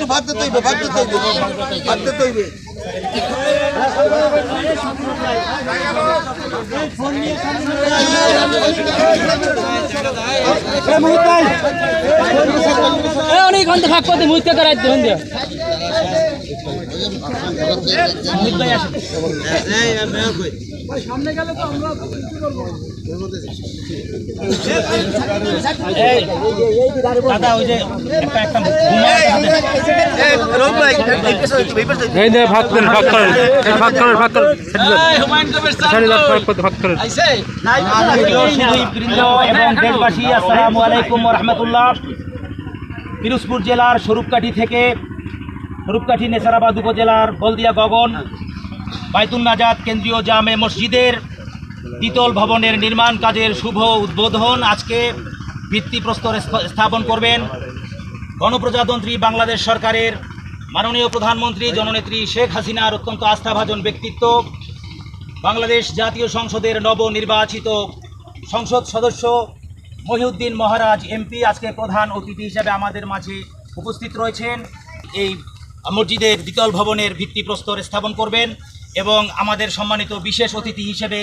একটু ভাবতে তৈবে ভাবতে তৈবে ভাবতে তৈবে অনেক ঘণ্টা ভাগ করতে করাই দেন দিয়ে। দাদা ওই যে একটা একটা এই যে ভাগ করেন। ভাগ করেন এই ভাগ করেন ভাগ করেন। ছেড়ে দাও ভাগ করতে ভাগ করেন এবং দেশবাসী আসসালামু আলাইকুম রহমতুল্লাহ পিরোজপুর জেলার স্বরূপকাঠি থেকে স্বরূপকাঠি নেসারাবাদ উপজেলার বলদিয়া গগন বাইতুল নাজাদ কেন্দ্রীয় জামে মসজিদের দ্বিতল ভবনের নির্মাণ কাজের শুভ উদ্বোধন আজকে ভিত্তিপ্রস্তর স্থাপন করবেন। গণপ্রজাতন্ত্রী বাংলাদেশ সরকারের মাননীয় প্রধানমন্ত্রী জননেত্রী শেখ হাসিনার অত্যন্ত আস্থাভাজন ব্যক্তিত্ব, বাংলাদেশ জাতীয় সংসদের নবনির্বাচিত সংসদ সদস্য মহিউদ্দিন মহারাজ এমপি, আজকে প্রধান অতিথি হিসেবে আমাদের মাঝে উপস্থিত রয়েছেন। এই মসজিদের দ্বিতল ভবনের ভিত্তিপ্রস্তর স্থাপন করবেন এবং আমাদের সম্মানিত বিশেষ অতিথি হিসেবে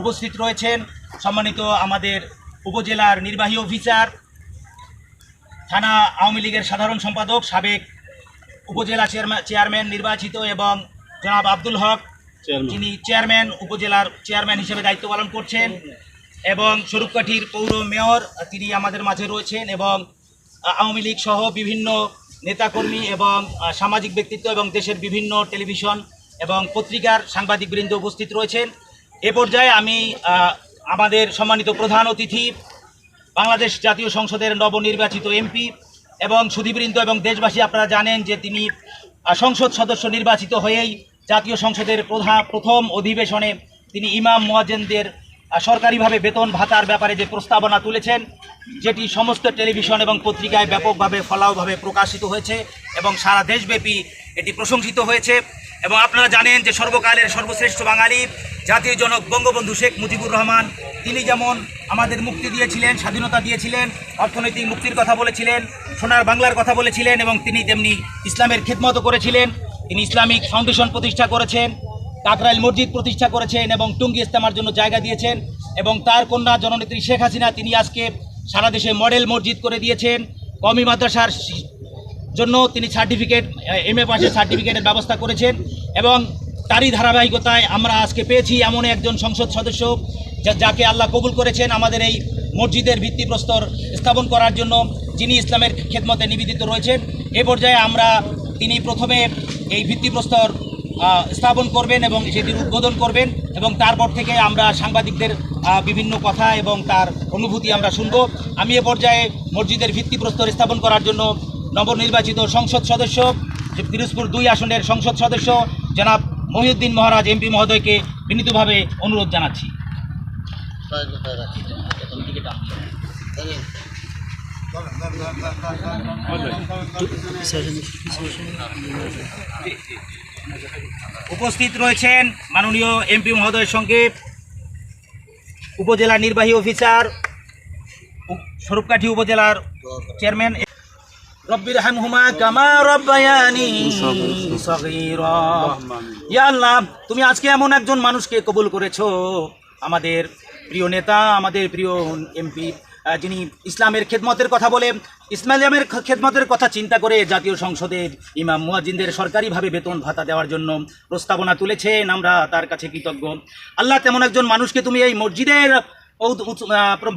উপস্থিত রয়েছেন। সম্মানিত আমাদের উপজেলার নির্বাহী অফিসার থানা আওয়ামী লীগের সাধারণ সম্পাদক সাবেক উপজেলা চেয়ারম্যান চেয়ারম্যান নির্বাচিত এবং জনাব আব্দুল হক যিনি চেয়ারম্যান উপজেলার চেয়ারম্যান হিসেবে দায়িত্ব পালন করছেন এবং স্বরূপকাঠির পৌর মেয়র তিনি আমাদের মাঝে রয়েছেন এবং আওয়ামী লীগ সহ বিভিন্ন নেতাকর্মী এবং সামাজিক ব্যক্তিত্ব এবং দেশের বিভিন্ন টেলিভিশন এবং পত্রিকার সাংবাদিকবৃন্দ উপস্থিত রয়েছেন। এ পর্যায়ে আমি আমাদের সম্মানিত প্রধান অতিথি বাংলাদেশ জাতীয় সংসদের নবনির্বাচিত এমপি এবং সুধীবৃন্দ এবং দেশবাসী, আপনারা জানেন যে তিনি সংসদ সদস্য নির্বাচিত হয়েই জাতীয় সংসদের প্রধান প্রথম অধিবেশনে তিনি ইমাম মোয়াজেনদের সরকারিভাবে বেতন ভাতার ব্যাপারে যে প্রস্তাবনা তুলেছেন, যেটি সমস্ত টেলিভিশন এবং পত্রিকায় ব্যাপকভাবে, ফলাওভাবে প্রকাশিত হয়েছে এবং সারা দেশব্যাপী এটি প্রশংসিত হয়েছে। এবং আপনারা জানেন যে সর্বকালের সর্বশ্রেষ্ঠ বাঙালি জাতীয় জনক বঙ্গবন্ধু শেখ মুজিবুর রহমান তিনি যেমন আমাদের মুক্তি দিয়েছিলেন, স্বাধীনতা দিয়েছিলেন, অর্থনৈতিক মুক্তির কথা বলেছিলেন, সোনার বাংলার কথা বলেছিলেন এবং তিনি তেমনি ইসলামের খিদমত করেছিলেন। তিনি ইসলামিক ফাউন্ডেশন প্রতিষ্ঠা করেছেন, কাকরাইল মসজিদ প্রতিষ্ঠা করেছেন এবং টুঙ্গি ইস্তেমার জন্য জায়গা দিয়েছেন এবং তার কন্যা জননেত্রী শেখ হাসিনা তিনি আজকে সারা দেশে মডেল মসজিদ করে দিয়েছেন। কমি মাদ্রাসার জন্য তিনি সার্টিফিকেট এম এ পাশের সার্টিফিকেটের ব্যবস্থা করেছেন এবং তারই ধারাবাহিকতায় আমরা আজকে পেয়েছি এমন একজন সংসদ সদস্য যাকে আল্লাহ কবুল করেছেন আমাদের এই মসজিদের ভিত্তিপ্রস্তর স্থাপন করার জন্য যিনি ইসলামের খেদমতে নিবেদিত রয়েছেন, এ পর্যায়ে আমরা তিনি প্রথমে এই ভিত্তিপ্রস্তর স্থাপন করবেন এবং সেটির উদ্বোধন করবেন এবং তারপর থেকে আমরা সাংবাদিকদের বিভিন্ন কথা এবং তার অনুভূতি আমরা শুনব। আমি এ পর্যায়ে মসজিদের ভিত্তিপ্রস্তর স্থাপন করার জন্য নবনির্বাচিত সংসদ সদস্য পিরোজপুর দুই আসনের সংসদ সদস্য, জনাব মহিউদ্দিন মহারাজ এমপি মহোদয়কে বিনীতভাবে অনুরোধ জানাচ্ছি। উপস্থিত রয়েছেন মাননীয় এমপি মহোদয়ের সঙ্গে উপজেলা নির্বাহী অফিসার স্বরূপকাঠি উপজেলার চেয়ারম্যান। রব্বির হামহুমা কামা রব্বায়ানি সগীরা। ইয়া আল্লাহ তুমি আজকে এমন একজন মানুষকে কবুল করেছ আমাদের প্রিয় নেতা, আমাদের প্রিয় এমপি যিনি ইসলামের খেদমতের কথা বলে, ইসলামের খেদমতের কথা চিন্তা করে জাতীয় সংসদে ইমাম মুয়াজ্জিনদের সরকারিভাবে বেতন ভাতা দেওয়ার জন্য প্রস্তাবনা তুলেছেন, আমরা তার কাছে কৃতজ্ঞ। আল্লাহ তেমন একজন মানুষকে তুমি এই মসজিদের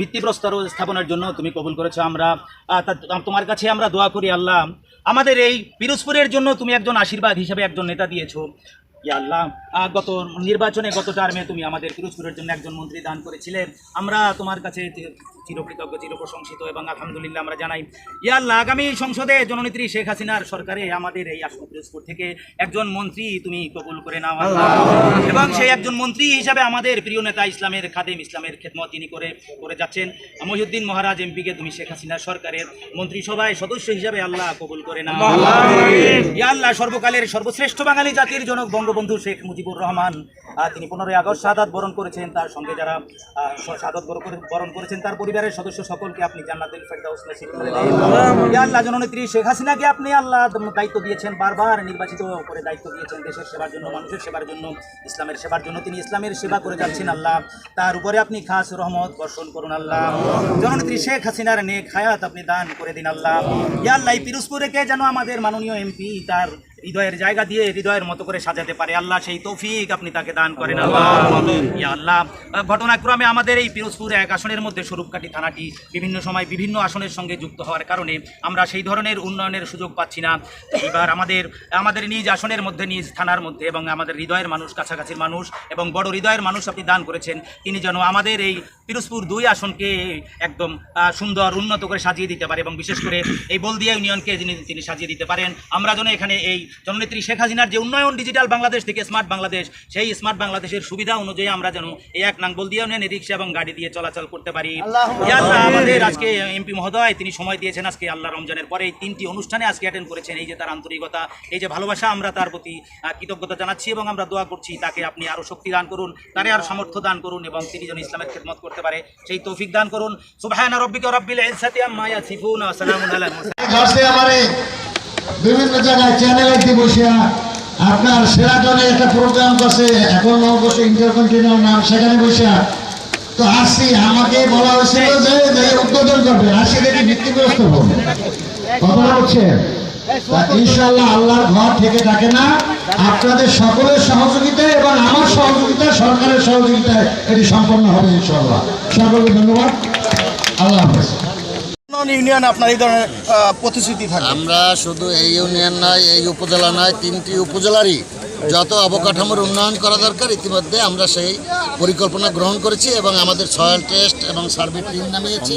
ভিত্তিপ্রস্তর স্থাপনের জন্য তুমি কবুল করেছ, আমরা তোমার কাছে আমরা দোয়া করি, আল্লাহ, আমাদের এই পিরোজপুরের জন্য তুমি একজন আশীর্বাদ হিসেবে একজন নেতা দিয়েছ। আল্লাহ। গত নির্বাচনে গত টার্মে তুমি আমাদের পিরোজপুরের জন্য একজন মন্ত্রী দান করেছিলেন আমরা তোমার কাছে চিরকৃতজ্ঞ চিরপ্রশংসিত এবং আলহামদুলিল্লাহ আমরা জানাই ইয়া আল্লাহ আগামী সংসদে জননেত্রী শেখ হাসিনার সরকারে আমাদের এই আসন পিরোজপুর থেকে একজন মন্ত্রী তুমি কবুল করে নাও এবং সেই একজন মন্ত্রী হিসাবে আমাদের প্রিয় নেতা ইসলামের খাদেম ইসলামের খেদমত তিনি করে করে যাচ্ছেন। মহিউদ্দিন মহারাজ এমপিকে তুমি শেখ হাসিনার সরকারের মন্ত্রিসভায় সদস্য হিসাবে আল্লাহ কবুল করে নাও। ইয়া আল্লাহ সর্বকালের সর্বশ্রেষ্ঠ বাঙালি জাতির জনক বঙ্গবন্ধু বঙ্গবন্ধু শেখ মুজিবুর রহমান তিনি পনেরোই আগস্ট শাহাদ বরণ করেছেন। তার সঙ্গে যারা শাহাদ বরণ করেছেন, তার পরিবারের সদস্য সকলকে আপনি জান্নাতুল আল্লাহ শেখ হাসিনাকে আপনি আল্লাহ দায়িত্ব দিয়েছেন বারবার। নির্বাচিত করে দায়িত্ব দিয়েছেন দেশের সেবার জন্য, মানুষের সেবার জন্য, ইসলামের সেবার জন্য। তিনি ইসলামের সেবা করে যাচ্ছেন আল্লাহ। তার উপরে আপনি খাস রহমত বর্ষণ করুন আল্লাহ। জননেত্রী শেখ হাসিনার নেক হায়াত আপনি দান করে দিন আল্লাহ। ইয়া আল্লাহ, এই পিরোজপুরকে যেন আমাদের মাননীয় এমপি তার হৃদয়ের জায়গা দিয়ে হৃদয়ের মতো করে সাজাতে পারে। আল্লাহ সেই তৌফিক আপনি তাকে দান করেন। আল্লাহ ইয়া আল্লাহ। ঘটনাক্রমে আমাদের এই পিরোজপুর এক আসনের মধ্যে স্বরূপকাঠি থানাটি বিভিন্ন সময় বিভিন্ন আসনের সঙ্গে যুক্ত হওয়ার কারণে আমরা সেই ধরনের উন্নয়নের সুযোগ পাচ্ছি না। এবার আমাদের আমাদের নিজ আসনের মধ্যে নিজ থানার মধ্যে এবং আমাদের হৃদয়ের মানুষ কাছাকাছির মানুষ এবং বড় হৃদয়ের মানুষ আপনি দান করেছেন। তিনি যেন আমাদের এই পিরোজপুর দুই আসনকে একদম সুন্দর উন্নত করে সাজিয়ে দিতে পারে এবং বিশেষ করে এই বলদিয়া ইউনিয়নকে যিনি তিনি সাজিয়ে দিতে পারেন। আমরা যেন এখানে এই জননেত্রী শেখ হাসিনার যে উন্নয়ন ডিজিটাল বাংলাদেশ থেকে স্মার্ট বাংলাদেশ সেই স্মার্ট বাংলাদেশের সুবিধা অনুযায়ী আমরা যেন এই এক নাং বলদিয়া ইউনিয়নে রিক্সা এবং গাড়ি দিয়ে চলাচল করতে পারি। আল্লাহ, আমাদের আজকে এমপি মহোদয় তিনি সময় দিয়েছেন আজকে আল্লাহ রমজানের পরে। এই তিনটি অনুষ্ঠানে আজকে অ্যাটেন্ড করেছেন এই যে তার আন্তরিকতা এই যে ভালোবাসা আমরা তার প্রতি কৃতজ্ঞতা জানাচ্ছি এবং আমরা দোয়া করছি তাকে আপনি আরও শক্তি দান করুন তারে আর সামর্থ্য দান করুন এবং তিনি যেন ইসলামের খেদমত করতে পারে সেই তৌফিক দান করুন। সুবহানা রাব্বিকা রাব্বিল ইজ্জাতি আম্মা ইয়াসিফুন ওয়া সালামুন আলাল মুরসালিন। বিভিন্ন জায়গায় চ্যানেল বসে আপনার সেরাটনে একটা প্রোগ্রাম করছে এখন বসে ইন্টারকন্টিনেন্টাল নাম সেখানে বসে তো আসছি আমাকে বলা হয়েছিল যে উদ্বোধন করবে আসি দেখি ভিত্তিগ্রস্ত হন কথা হচ্ছে ইনশাল্লাহ আল্লাহর ঘর থেকে থাকে না, আপনাদের সকলের সহযোগিতায় এবং আমার সহযোগিতায় সরকারের সহযোগিতায় এটি সম্পন্ন হবে ইনশাল্লাহ সকলকে ধন্যবাদ। আল্লাহ হাফেজ। ইউনিয়ন আপনার এই ধরনের প্রতিশ্রুতি থাকে? আমরা শুধু এই ইউনিয়ন নয় এই উপজেলা নয় তিনটি উপজেলারই যত অবকাঠামোর উন্নয়ন করা দরকার ইতিমধ্যে আমরা সেই পরিকল্পনা গ্রহণ করেছি এবং আমাদের সয়েল টেস্ট এবং সার্ভে টিম নামিয়েছি।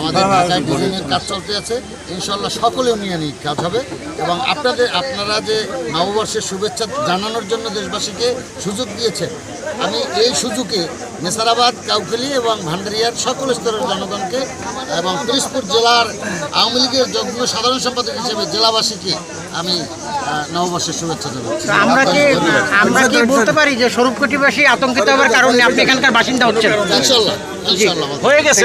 আমাদের ঢাকায় ডিজাইনের কাজ চলতে আছে। ইনশাল্লাহ সকল ইউনিয়নই কাজ হবে এবং আপনাদের আপনারা যে নববর্ষের শুভেচ্ছা জানানোর জন্য দেশবাসীকে সুযোগ দিয়েছেন আমি এই সুযোগে নেসারাবাদ কাউখালী এবং ভান্ডারিয়ার সকল স্তরের জনগণকে এবং পিরিজপুর জেলার আওয়ামী লীগের যুগ্ম সাধারণ সম্পাদক হিসেবে জেলাবাসীকে আমি নববর্ষের শুভেচ্ছা জানাচ্ছি। আমরা কি আমরা কি বলতে পারি যে স্বরূপকটিবাসী আতঙ্কিত হওয়ার কারণে আপনি এখানকার বাসিন্দা হচ্ছেন? ইনশাল্লাহ ইনশাল্লাহ হয়ে গেছে